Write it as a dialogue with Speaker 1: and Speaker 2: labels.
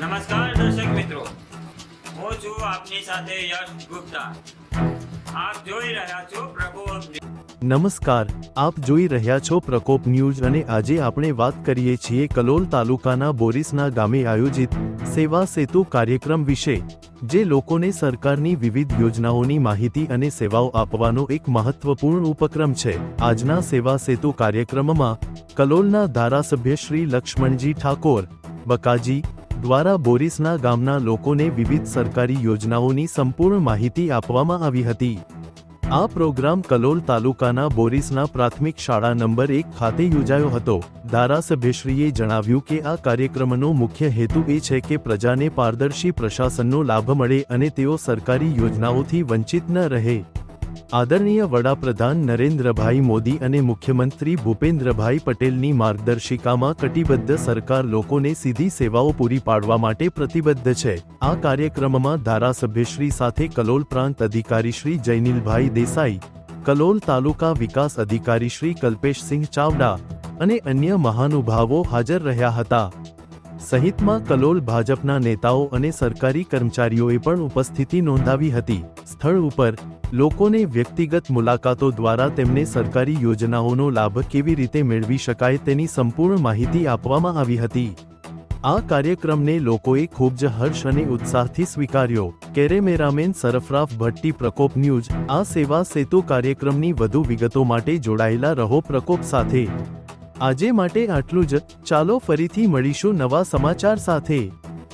Speaker 1: નમસ્કાર દર્શક મિત્રો. હું છું આપની સાથે યશ ગુપ્તા. આપ જોઈ રહ્યા છો પ્રકોપ
Speaker 2: નમસ્કાર. આપ જોઈ રહ્યા છો પ્રકોપ ન્યૂઝ અને આજે આપણે વાત કરીએ છીએ કલોલ તાલુકાના બોરીસના ગામે આયોજિત સેવા સેતુ કાર્યક્રમ વિશે. જે લોકોને સરકારની વિવિધ યોજનાઓની માહિતી અને સેવાઓ આપવાનો એક મહત્વપૂર્ણ ઉપક્રમ છે. આજના સેવા સેતુ કાર્યક્રમમાં કલોલના ધારાસભ્ય શ્રી લક્ષ્મણજી ઠાકોર, બકાજી દ્વારા બોરીસના ગામના લોકોને વિવિધ સરકારી યોજનાઓની સંપૂર્ણ માહિતી આપવામાં આવી હતી. આ પ્રોગ્રામ કલોલ તાલુકાના બોરીસના પ્રાથમિક શાળા નંબર એક ખાતે યોજાયો હતો. ધારાસભ્યશ્રીએ જણાવ્યું કે આ કાર્યક્રમનો મુખ્ય હેતુ એ છે કે પ્રજાને પારદર્શી પ્રશાસનનો લાભ મળે અને તેઓ સરકારી યોજનાઓથી વંચિત ન રહે. આદરણીય વડાપ્રધાન નરેન્દ્રભાઈ મોદી અને મુખ્યમંત્રી ભૂપેન્દ્રભાઈ પટેલની માર્ગદર્શિકામાં કટિબદ્ધ સરકાર લોકોને સીધી સેવાઓ પૂરી પાડવા માટે પ્રતિબદ્ધ છે. આ કાર્યક્રમમાં ધારાસભ્યશ્રી સાથે કલોલ પ્રાંત અધિકારી શ્રી જૈનિલભાઈ દેસાઈ, કલોલ તાલુકા વિકાસ અધિકારી શ્રી કલ્પેશસિંહ ચાવડા અને અન્ય મહાનુભાવો હાજર રહ્યા હતા. સહિતમાં કલોલ ભાજપના નેતાઓ અને સરકારી કર્મચારીઓએ પણ ઉપસ્થિતિ નોંધાવી હતી. સ્થળ ઉપર લોકોને વ્યક્તિગત મુલાકાતો દ્વારા તેમને સરકારી યોજનાઓનો લાભ કેવી રીતે મેળવી શકાય તેની સંપૂર્ણ માહિતી આપવામાં આવી હતી. આ કાર્યક્રમને લોકોએ ખૂબ જ હર્ષ અને ઉત્સાહથી સ્વીકાર્યો. કેરેમેરામેન સરફરાફ ભટ્ટી, પ્રકોપ ન્યૂઝ. આ સેવા સેતુ કાર્યક્રમની વધુ વિગતો માટે જોડાયેલા રહો પ્રકોપ સાથે. આજે માટે આટલું જ. ચાલો ફરીથી મળીશું નવા સમાચાર સાથે.